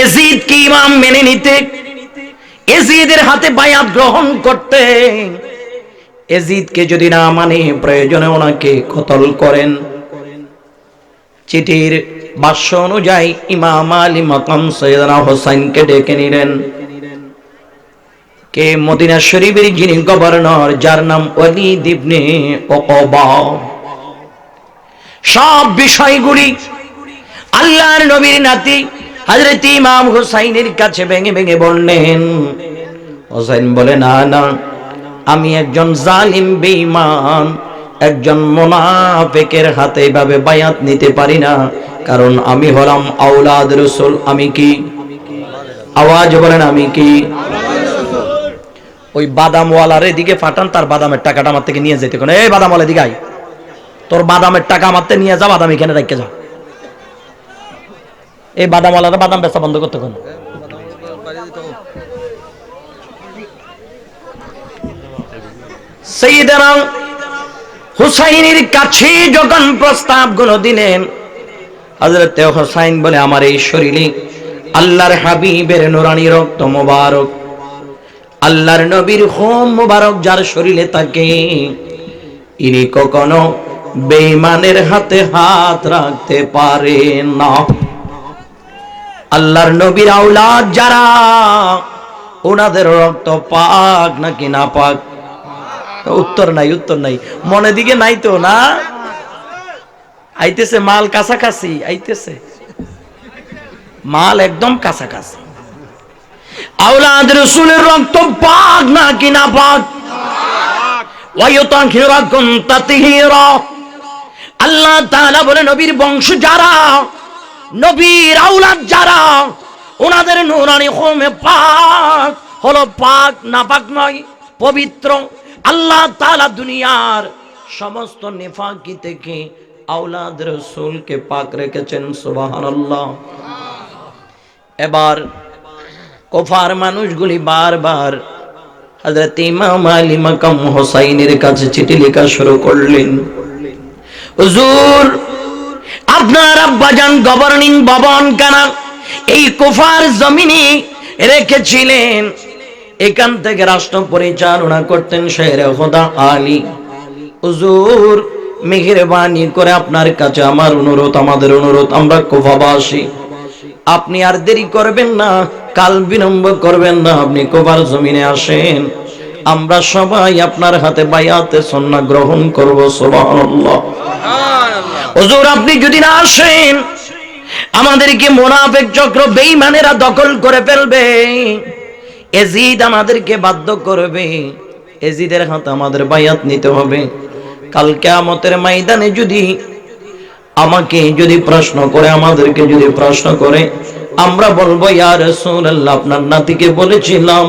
এজিদকে ইমাম মেনে নিতে? এজিদের হাতে বায়াত গ্রহণ করতে। এজিদকে যদি না মানে প্রয়োজনে ওনাকে কতল করেন। চিঠির বাস্য অনুযায়ী ইমাম আলী মাকাম সৈয়দনা হোসাইনকে ডেকে নিলেন। কে? মদিনা শরীফের যিনি গভর্নর, যার নাম ওয়ালিদ ইবনে ওকবা। সব বিষয়গুলি আল্লাহর নবীর নাতি হযরত ইমাম হুসাইনের কাছে ভেঙে ভেঙে বললেন, হোসাইন বলে, না না, আমি একজন জালিম, বেঈমান, একজন মোনাফেকের হাতে এভাবে বায়াত নিতে পারি না, কারণ আমি হলাম আওলাদ রসুল, আমি কি? আওয়াজ বলেন, আমি কি? ওই বাদাম বাদামওয়ালার এদিকে ফাটান, তার বাদামের টাকাটা আমার থেকে নিয়ে যেতে এই বাদাম বাদামওয়ালা দিকে আয়। তোর বাদামের টাকা আমার নিয়ে যা, বাদাম এখানে রেখে যা। এই বাদামওয়ালারা বাদাম বেচা বন্ধ করতে কোন? কাছে যখন প্রস্তাবগুলো দিলেন বলে, আমার এই শরীরে আল্লাহর হাবিবের নুরানি রক্ত মোবারক, আল্লাহর নবীর হোম মোবারক যার শরীরে থাকে, ইনি কখনো বেঈমানের হাতে হাত রাখতে পারে না। আল্লাহর নবীর আওলাদ যারা, ওনাদের রক্ত পাক নাকি না পাক? উত্তর নাই উত্তর নাই। মনে দিকে নাই তো, না? আইতেছে মাল কাছাকাছি, আইতেছে। মাল একদম কাছাকাছি। আওলাদ রসুলের রক্ত পাক না কি না পাক আল্লাহ তাআলা বলে, নবীর বংশ যারা নবীর আউলাদ যারা, ওনাদের নূরানি হোমে পাক হলো পাক না পাক নয়, পবিত্র। আল্লাহ তালা দুনিয়ার সমস্ত নেফাকি থেকে আওলাদ রসুলকে পাক রেখেছেন, সুবহানাল্লাহ। এবার কোফার মানুষগুলি বারবার হযরত ইমাম আলী মাকাম হোসাইনের কাছে চিঠি লেখা শুরু করলেন। হুজুর আপনার আব্বাজান গভর্নিং ভবন কানা, এই কোফার জমিনে রেখেছিলেন। এখান থেকে রাষ্ট্র পরিচালনা করতেন শের খোদা আলী। হুজুর, মেহেরবানি করে আপনার কাছে আমার অনুরোধ, আমাদের অনুরোধ, আমরা কোফাবাসী। আপনি আর দেরি করবেন না, কাল বিলম্ব করবেন না, আপনি কোবার জমিনে আসেন। আমরা সবাই আপনার হাতে বায়াতে সন্না গ্রহণ করব, সুবহানাল্লাহ। হুজুর, আপনি যদি না আসেন, আমাদেরকে মোনাফেক চক্র বেঈমানেরা দখল করে ফেলবে। এজিদ আমাদেরকে বাধ্য করবে। এজিদের হাতে আমাদের বায়াত নিতে হবে। কাল কিয়ামতের ময়দানে যদি আমাকে যদি প্রশ্ন করে, আমাদেরকে যদি প্রশ্ন করে, আমরা বলব, ইয়া রাসূলুল্লাহ, আপনার নাতিকে বলেছিলাম,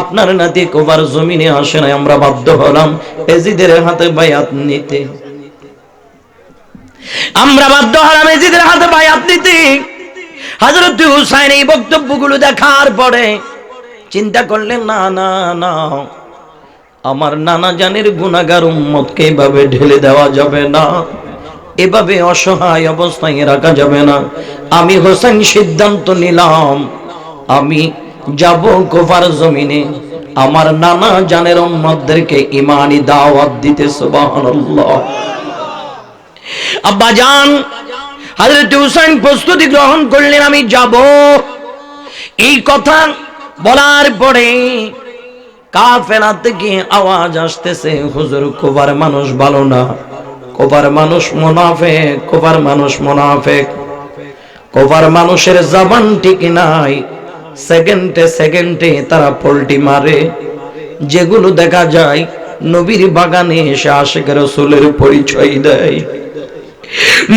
আপনার নাতি কোবার জমিনে আসে না আমরা বাধ্য হলাম এজিদের হাতে বায়াত নিতে। আমরা বাধ্য হলাম এজিদের হাতে বায়াত নিতে হযরত হুসাইন এই বক্তব্যগুলো দেখার পরে চিন্তা করলেন, না না না, আমার নানা জানের গুনাহগার উম্মতকে এভাবে ঢেলে দেওয়া যাবে না। এভাবে অসহায় অবস্থায় রাখা যাবে না। আমি হোসেন সিদ্ধান্ত নিলাম, আমি যাব গোফার জমিনে। আমার নানা জানের উম্মতদেরকে ইমানি দাওয়াত দিতে, সুবহানাল্লাহ। আব্বা জান, হযরত হুসাইন প্রস্তুতি গ্রহণ করলেন, আমি যাব। এই কথা বলার পরে কাফেলা থেকে আওয়াজ আসতেছে, হুজুর কোবার মানুষ ভালো না। কোবার মানুষ মোনাফেক কোবার মানুষ মোনাফেক। কোবার মানুষের জবান ঠিক নাই। সেকেন্ডে সেকেন্ডে তারা পোল্টি মারে। যেগুলো দেখা যায়, নবীর বাগানে এসে আশেখ রসুলের পরিচয় দেয়।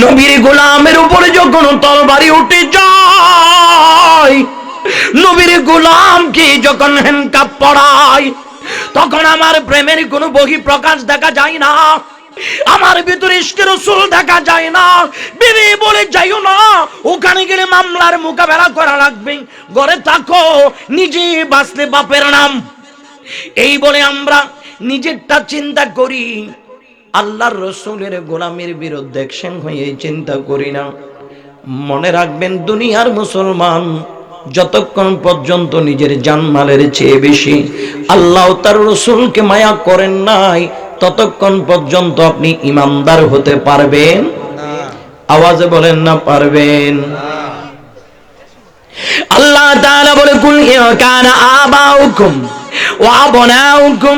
নবীর গোলামের উপরে যখন তরবারি উঠে যায়, নবীর গোলামকে যখন হ্যান্ডকাপ পড়ায় তখন আমার প্রেমের কোনো বহি প্রকাশ দেখা যায় না, আমার ভিতরে ইশকের রসুল দেখা যায় না। বিবি বলে, যাইও না, ওখানে গেলে মামলার মোকাবেলা করা লাগবে। ঘরে থাকো, নিজে বাঁচলে বাপের নাম। এই বলে আমরা নিজেরটা চিন্তা করি। আল্লাহর রসুলের গোলামের বিরুদ্ধে অ্যাকশন হয়ে চিন্তা করি না। মনে রাখবেন দুনিয়ার মুসলমান যতক্ষণ পর্যন্ত নিজের জানমালের চেয়ে বেশি আল্লাহ তার রসুলকে মায়া করেন নাই ততক্ষণ পর্যন্ত আপনি ইমানদার হতে পারবেন? আওয়াজে বলেন না পারবেন। আল্লাহ তাআলা বলে কুল কানা আবাউকুম ওয়া আবনাউকুম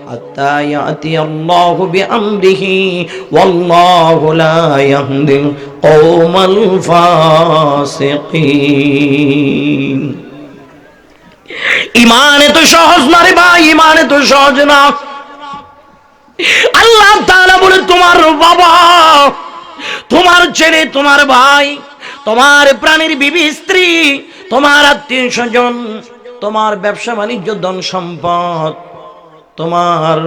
ওয়া রাসূলিহি ওয়া জিহাদিন ফি সাবিলিহি ফাতারাব্বাসু حتى يأتي الله بأمره والله لا يهدي القوم الفاسقين ইমানে তো সহজ না রে ভাই ইমানে তো সহজ না আল্লাহ তাআলা বলে তোমার বাবা তোমার ছেলে তোমার ভাই তোমার প্রাণীর বিবি স্ত্রী তোমার আত্মীয় স্বজন তোমার ব্যবসা বাণিজ্য ধন সম্পদ তোমার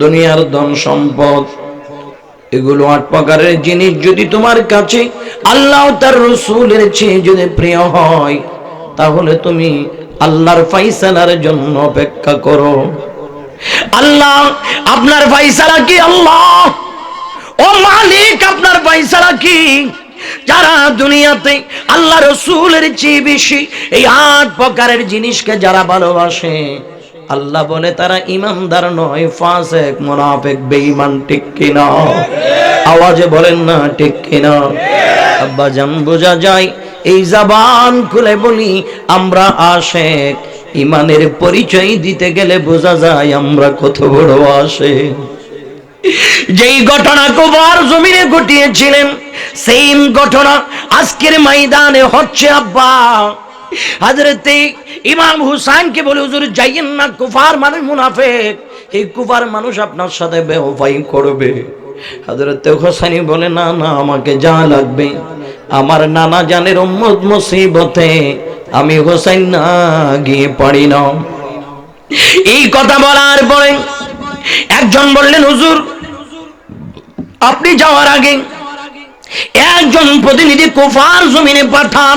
দুনিয়ার ধন সম্পদ, এগুলো আট প্রকারের জিনিস। যদি তোমার কাছে আল্লাহ তার রসুলের চেয়ে যদি প্রিয় হয়, তাহলে তুমি আল্লাহর ফাইসালার জন্য অপেক্ষা করো। আল্লাহ, আপনার ফাইসালা কি আল্লাহ? ও মালিক, আপনার ফাইসালা কি? যারা দুনিয়াতে আল্লাহ রসুলের চেয়ে বেশি এই আট প্রকারের জিনিসকে যারা ভালোবাসে আল্লাহ বলে, তারা ইমানদার নয়, ফাসেক, মুনাফিক, বেঈমান, ঠিক কিনা? আওয়াজে বলেন না, ঠিক কিনা? আব্বা, জান বোঝা যায়, এই জবান খুলে বলি, আমরা আশেক। ইমানের পরিচয় দিতে গেলে বোঝা যায়, আমরা কত বড় আশেক। যেই ঘটনা কুবার জমিনে ঘটিয়েছিলেন সেই ঘটনা আজকের ময়দানে হচ্ছে, আব্বা। হাজরতে ইমাম হুসাইনকে বলে, হুজুর, যাইয়েন না, কুফার মানুষ মুনাফেক। এই কুফার মানুষ আপনার সাথে বেওফাই করবে। হাজরতে হোসাইনি বলে, না না, আমাকে যা লাগবে। আমার নানা জানের উম্মত মুসিবতে আমি হোসাইন না, গিয়ে পারি না এই কথা বলার পরে একজন বললেন, হুজুর, আপনি যাওয়ার আগে একজন প্রতিনিধি কুফার জমিনে পাঠান।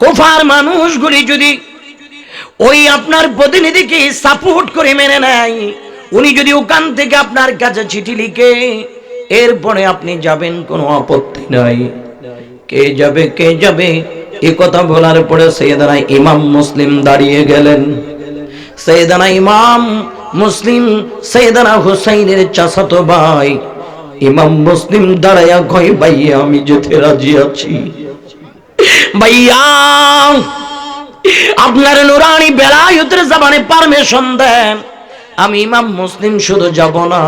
কুফার মানুষগুলি যদি ওই আপনার প্রতিনিধিকে সাপোর্ট করে মেনে নেয়, উনি যদি ওখান থেকে আপনার কাছে চিঠি লিখে, এরপরে আপনি যাবেন, কোনো আপত্তি নাই। কে যাবে কে যাবে, এ কথা বলার পরে সৈয়দানা ইমাম মুসলিম দাঁড়িয়ে গেলেন। সৈয়দানা ইমাম মুসলিম, সৈয়দানা হুসাইনের চাচাতো ভাই, ইমাম মুসলিম দাঁড়াইয়া কয়, ভাইয়া, আমি যেতে রাজি আছি। ভাইয়া আপনার নুরানি বেলায়ুতের জবানে পারমিশন দেন। আমি ইমাম মুসলিম শুধু যাব না।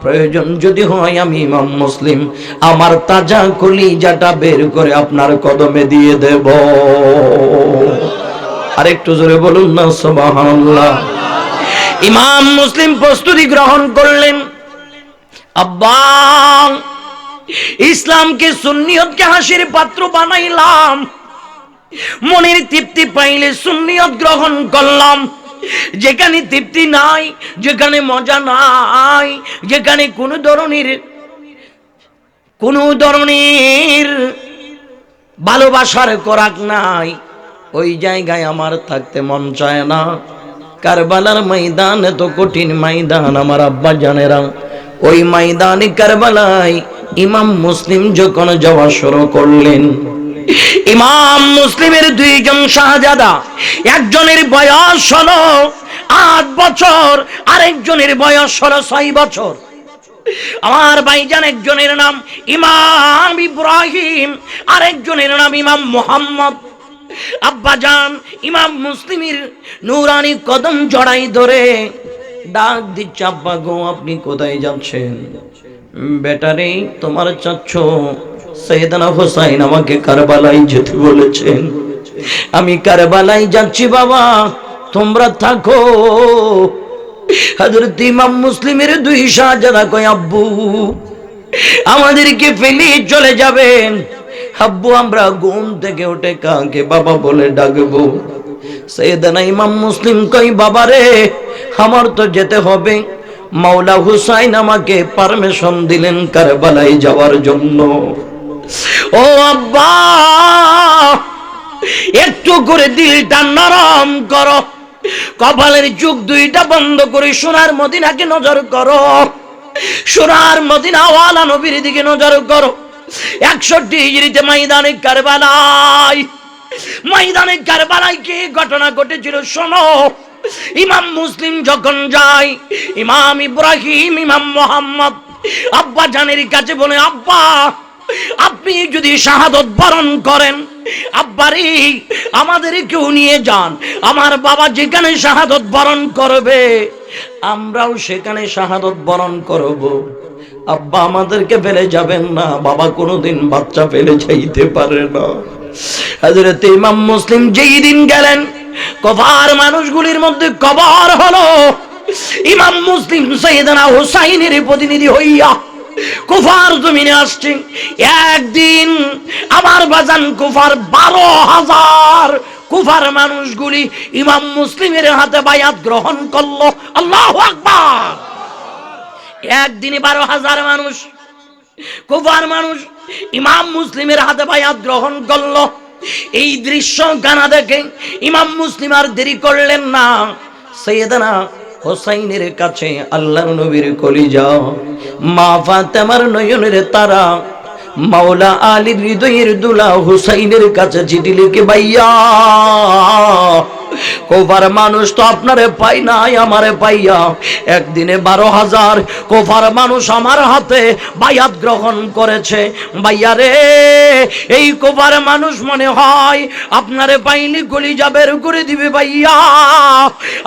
প্রয়োজন যদি হয় আমি ইমাম মুসলিম। আমার তাজা কলিজাটা বের করে আপনার কদমে দিয়ে দেব। আরেকটু জোরে বলুন না, সুবহানাল্লাহ। ইমাম মুসলিম প্রস্তুতি গ্রহণ করলেন। আব্বা ইসলামকে সুন্নিয়তকে হাসির পাত্র বানাইলাম। মনের তৃপ্তি পাইলে সুন্নিয়ত গ্রহণ করলাম। যেখানে তৃপ্তি নাই, যেখানে মজা নাই, যেখানে কোনো ধরনের কোনো ধরনের ভালোবাসার করাক নাই, ওই জায়গায় আমার থাকতে মন চায় না। কারবালার ময়দান এত কঠিন ময়দান, আমার আব্বা জানেরা ওই ময়দানে কারবালায় ইমাম মুসলিম যখন যাওয়া শুরু করলেন, ইমাম মুসলিমের দুইজন শাহজাদা, একজনের বয়স হলো আট বছর, আরেকজনের বয়স হলো ছয় বছর। আমার ভাইজান একজনের নাম ইমাম ইব্রাহিম, আরেকজনের নাম ইমাম মোহাম্মদ। আব্বাজান ইমাম মুসলিমের নুরানি কদম জড়াই ধরে ডাক দিচ্ছে, আব্বা গো, আপনি কোথায় যাচ্ছেন? বেটারে, তোমার চাচ্ছ সৈয়দানা হোসাইন আমাকে কারবালাই যেতে বলেছেন আমি কারবালাই যাচ্ছি বাবা, তোমরা থাকো। হযরত ইমাম মুসলিমের দুই শাহজাদা কয়, আব্বু, আমাদেরকে ফেলে চলে যাবেন। আব্বু, আমরা ঘুম থেকে উঠে কাকে বাবা বলে ডাকবো? সৈয়দানা ইমাম মুসলিম কই বাবা রে আমার তো যেতে হবে। মাওলা হুসাইন আমাকে পারমিশন দিলেন কারবালায় যাওয়ার জন্য। ও আব্বা, একটু করে দিলটা নরম করো। কপালের চোখ দুইটা বন্ধ করে সোনার মদিনাকে নজর করো। সোনার মদিনা ওয়ালা নবীর দিকে নজর করো। একষট্টি হিজড়িতে ময়দানে কারবালায়। ময়দানে কারবালায় কি ঘটনা ঘটেছিল শোনো। ইমাম মুসলিম যখন যায়, ইমাম ইব্রাহিম, ইমাম মোহাম্মদ, আব্বা জানের কাছে বলে, আব্বা, আপনি যদি শাহাদত বরণ করেন, আব্বারি, আমাদের কেউ নিয়ে যান, আমার বাবা যেখানে শাহাদত বরণ করবে, আমরাও সেখানে শাহাদত বরণ করব। আব্বা আমাদেরকে ফেলে যাবেন না। বাবা কোনোদিন বাচ্চা ফেলে যাইতে পারে না। হাজরত ইমাম মুসলিম যেই দিন গেলেন, কভার মানুষগুলির মধ্যে কবর হলো। ইমাম মুসলিম সৈয়দনা হুসাইনের প্রতিনিধি হইয়া কুফার জমিনে আসছে একদিন আমার বাজান কুফার বারো হাজার কুফার মানুষগুলি ইমাম মুসলিমের হাতে বায়াত গ্রহণ করল। আল্লাহ আকবার! একদিনে বারো হাজার মানুষ, কুফার মানুষ, ইমাম মুসলিমের হাতে বায়াত গ্রহণ করল। এই দৃশ্য গানা দেখে ইমাম মুসলিম আর দেরি করলেন না। সৈয়দনা হোসাইনের কাছে আল্লাহর নবীর কলিজা। মা ফাতেমার নয়নের তারা, মাওলা আলীর হৃদয়ের দুলা হুসাইনের কাছে চিঠি লিখে, ভাইয়া কোফার মানুষ তো আপনারে পাই নাই, আমারে পাইয়া। একদিনে বারো হাজার কোফার মানুষ আমার হাতে বায়াত গ্রহণ করেছে। ভাইয়া রে, এই কোফার মানুষ মনে হয় আপনারে পাইনি গলি বের করে দিবে ভাইয়া।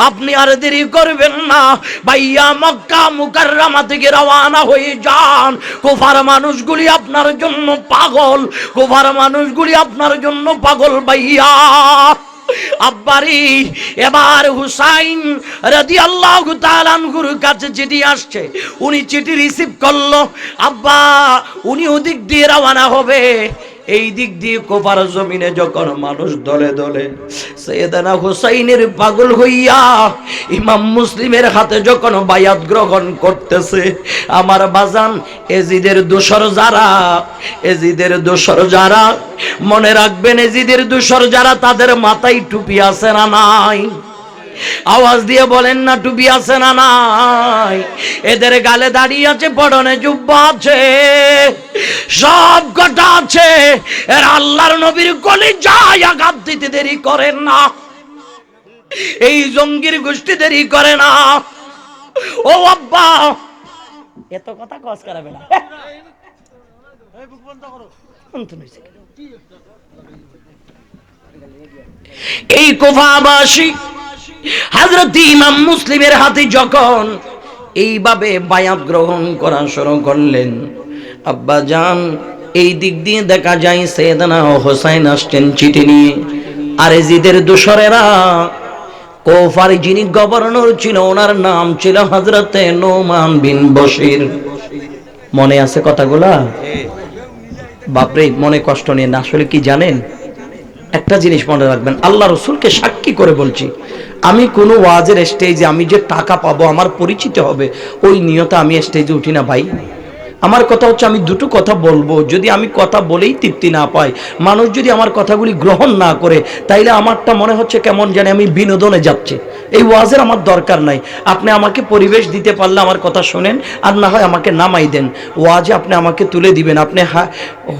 আপনি আর দেরি করবেন না। ভাইয়া, মক্কা মুকাররামা থেকে রওয়ানা হয়ে যান। কোফার মানুষগুলি আপনার জন্য পাগল। কোফার মানুষগুলি আপনার জন্য পাগল ভাইয়া। আব্বারি, এবার হুসাইন রাদি আল্লাহ গুরুর কাছে চিঠি আসছে। উনি চিঠি রিসিভ করল। আব্বা, উনি ওদিক দিয়ে রওনা হবে। এই দিক দিয়ে কোপার জমিনে যখন মানুষ দলে দলে সৈয়দানা হুসাইনের পাগল হইয়া ইমাম মুসলিমের হাতে যখন বায়াত গ্রহণ করতেছে, আমার বাজান, এজিদের দোসর যারা, এজিদের দোসর যারা, মনে রাখবেন এজিদের দোসর যারা তাদের মাথায় টুপি আছে না নাই? আওয়াজ দিয়ে বলেন না টুপি আছে না নাই? এদের গালে দাঁড়িয়ে আছে পড়নে জুব্বা আছে সব কটা আছে। এর আল্লাহর নবীর গলি যায় আঘাত দিতে দেরি করেন না। এই জঙ্গির গোষ্ঠী দেরি করে না। ও আব্বা এত কথা কস করাবে না এই কোফাবাসী হাজরত ইমাম মুসলিমের হাতে যখন এইভাবে বায়াত গ্রহণ করা শুরু করলেন আব্বা যান এই দিক দিয়ে দেখা যায় সৈয়দনা হোসাইন আসছেন চিঠি নিয়ে। আর এজিদের দোসরেরা কোফার যিনি গভর্নর ছিল ওনার নাম ছিল হজরতে নোমান বিন বশির। মনে আছে কথাগুলা? বাপরে মনে কষ্ট নিয়ে না আসলে কি জানেন? একটা জিনিস মনে রাখবেন, আল্লাহ রসুলকে সাক্ষী করে বলছি, আমি কোনো ওয়াজের স্টেজে আমি যে টাকা পাবো, আমার পরিচিত হবে, ওই নিয়তে আমি স্টেজে উঠি না ভাই। আমার কথা হচ্ছে আমি দুটো কথা বলব। যদি আমি কথা বলেই তৃপ্তি না পাই, মানুষ যদি আমার কথাগুলি গ্রহণ না করে, তাইলে আমারটা মনে হচ্ছে কেমন জানি আমি বিনোদনে যাচ্ছি। এই ওয়াজের আমার দরকার নাই। আপনি আমাকে পরিবেশ দিতে পারলে আমার কথা শোনেন, আর না হয় আমাকে নামাই দেন। ওয়াজে আপনি আমাকে তুলে দিবেন, আপনি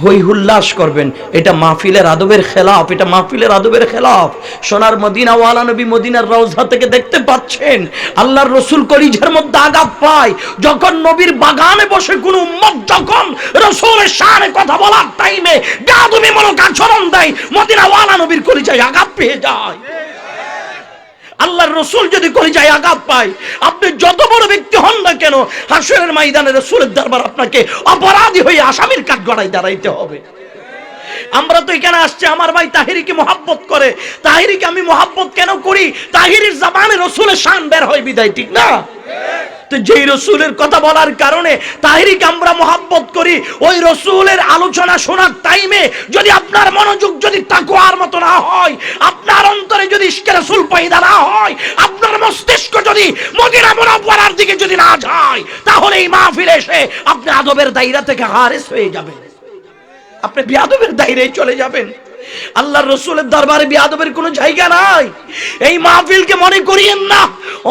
হই হুল্লাস করবেন। এটা মাহফিলের আদবের খেলাফ, এটা মাহফিলের আদবের খেলাফ। সোনার মদিনা, ওয়ালা নবী মদিনার রওজা থেকে দেখতে পাচ্ছেন, আল্লাহর রসুল কলিজের মধ্যে আঘাত পায়। যখন নবীর বাগানে বসে কোন উম্মত যখন রসুলের সামনে কথা বলার টাইমে গাদুমি মূলক আচরণ দেয় মদিনা ওয়ালা নবীর কলিজায় আঘাত পেয়ে যায়। আল্লাহর রসুল যদি কলিজায় আঘাত পায়, আপনি যত বড় ব্যক্তি হন না কেন, হাসরের ময়দানে রসুলের দরবার আপনাকে অপরাধী হয়ে আসামির কাঠ গড়াই দাঁড়াইতে হবে। আমরা তো এখানে আসছে, আমার ভাই তাহিরিকে মহাব্বত করে। তাহিরিকে আমি মহাব্বত কেন করি? তাহিরির জামানে রসুলের শান বের হয় বিদায়, ঠিক না? যেই রসুলের কথা বলার কারণে তাহিরিক আমরা মহাব্বত করি, ওই রসুলের আলোচনা শোনার টাইমে যদি আপনার মনোযোগ যদি তাকুয়ার মতো না হয়, আপনার অন্তরে যদি ইশকে রসুল পয়দা না হয়, আপনার মস্তিষ্ক যদি মদিনা মুনাওয়ারার দিকে যদি না যায়, তাহলে এই মাহফিল এসে আপনি আদবের দায়রা থেকে হারেস হয়ে যাবেন। আপনি বিয়াদবের দায়রায় চলে যাবেন। আল্লাহর রসুলের দরবারে বিয়াদবের কোনো জায়গা নাই। এই মাহফিলকে মনে করিয়েন না।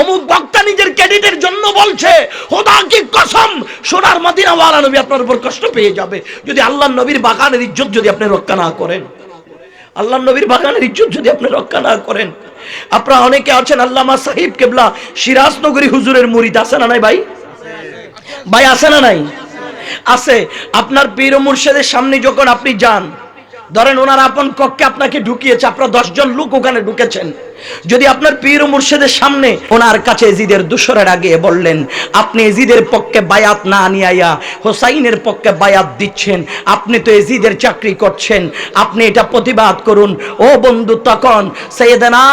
অমুক বক্তা নিজের ক্যাডিটের জন্য বলছে, খোদা কি কসম, সোনার মদিনা ওয়ালা নবী আপনার উপর কষ্ট পেয়ে যাবে। যদি আল্লাহর নবীর বাগানের ইজ্জত যদি আপনি রক্ষা না করেন, আল্লাহর নবীর বাগানের ইজ্জত যদি আপনি রক্ষা না করেন, আপনারা অনেকে আছেন আল্লামা সাহিব কেবলা, সিরাজনগরী হুজুরের মুরিদ, আছে না নাই ভাই? ভাই, আছে না নাই? আছে। আপনার পীর মুর্শেদের সামনে যখন আপনি যান ধরেন ওনার আপন কক্ষে আপনাকে ঢুকিয়েছে আপনার দশজন লোক ওখানে ঢুকেছেন। যদি আপনার পীর মুর্শেদের সামনে ওনার কাছে এজিদের দুশরের আগে বললেন, আপনি এজিদের পক্ষে বায়াত না নিয়াইয়া হোসাইনের পক্ষে বায়াত দিচ্ছেন, আপনি তো এজিদের চাকরি করছেন, আপনি এটা প্রতিবাদ করুন। ও বন্ধু, তখন সৈয়দনা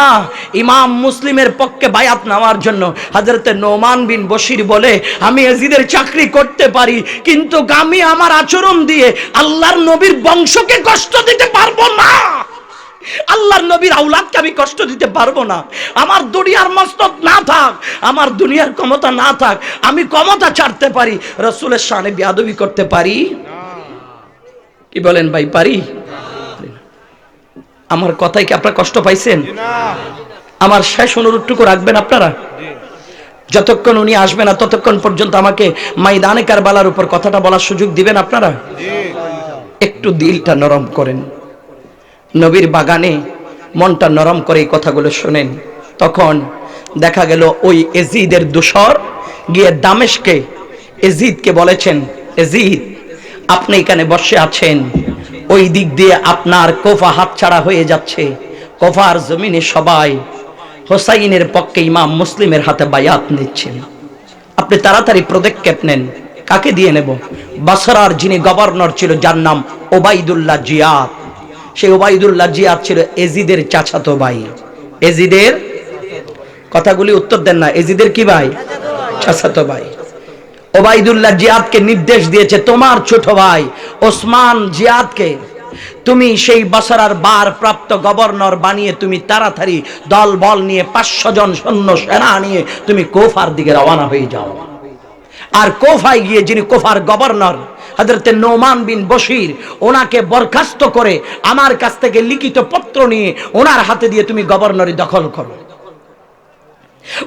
ইমাম মুসলিমের পক্ষে বায়াত নেওয়ার জন্য হাজরতে নোমান বিন বশির বলে, আমি এজিদের চাকরি করতে পারি, কিন্তু আমি আমার আচরণ দিয়ে আল্লাহর নবীর বংশকে কষ্ট দিতে পারব না। আল্লাহর নবীর আউলাদকে আমি কষ্ট দিতে পারব না। আমার দুনিয়ার মস্তক না থাক আমার দুনিয়ার ক্ষমতা না থাক আমি ক্ষমতা ছাড়তে পারি রসুলের সামনে বিয়াদবি করতে পারি। কি বলেন ভাই পারি? আমার কথায় কি আপনারা কষ্ট পাইছেন? আমার শেষ অনুরোধটুকু রাখবেন আপনারা? যতক্ষণ উনি আসবে না ততক্ষণ পর্যন্ত আমাকে মাইদানে কারবালার উপর কথাটা বলার সুযোগ দিবেন আপনারা? একটু দিলটা নরম করেন। নবীর বাগানে মনটা নরম করে কথাগুলো শোনেন। তখন দেখা গেল ওই এজিদের দোসর গিয়ে দামেশকে এজিদকে বলেছেন, এজিদ, আপনি এখানে বসে আছেন। ওই দিক দিয়ে আপনার কোফা হাতছাড়া হয়ে যাচ্ছে। কোফার জমিনে সবাই হোসাইনের পক্ষে ইমাম মুসলিমের হাতে বায়াত নিচ্ছেন। আপনি তাড়াতাড়ি পদক্ষেপ নেন। কাকে দিয়ে নেব? বাসরার যিনি গভর্নর ছিল, যার নাম ওবাইদুল্লাহ জিয়াদ। সেই ওবাইদুল্লাহ জিয়াদ ছিল এজিদের চাচাতো ভাই। এজিদের? কথাগুলি উত্তর দেন না। এজিদের কি ভাই? চাচাতো ভাই। ওবাইদুল্লাহ জিয়াদকে নির্দেশ দিয়েছে, তোমার ছোট ভাই ওসমান জিয়াদকে তুমি সেই বাসারার বার প্রাপ্ত গভর্নর বানিয়ে তুমি তাড়াতাড়ি দল বল নিয়ে পাঁচশো জন সৈন্য সেনা নিয়ে তুমি কোফার দিকে রওনা হয়ে যাও। আর কোফায় গিয়ে যিনি কোফার গভর্নর হজরতে নোমান বিন বশির ওনাকে বরখাস্ত করে আমার কাছ থেকে লিখিত পত্র নিয়ে ওনার হাতে দিয়ে তুমি গভর্নরি দখল করো।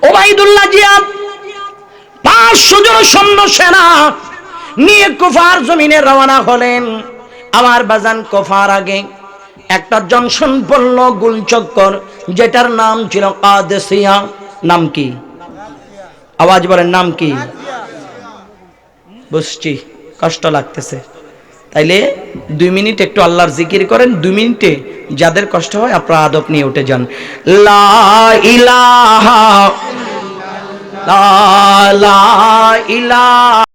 ওবাইদুল্লাহ জিয়াদ পাঁচশো জন সৈন্য সেনা নিয়ে কুফার জমিনে রওনা হলেন। আমার বাজান কোফার আগে একটা জনসন পড়ল গুলচক্কর, যেটার নাম ছিল কাদেসিয়া। নাম কি? আওয়াজ বলেন, নাম কি? বুঝছি কষ্ট লাগতেছে। তাইলে দুই মিনিট একটু আল্লাহর জিকির করেন, দুই মিনিটে যাদের কষ্ট হয় আপনারা আদব নিয়ে উঠে যান। লা লা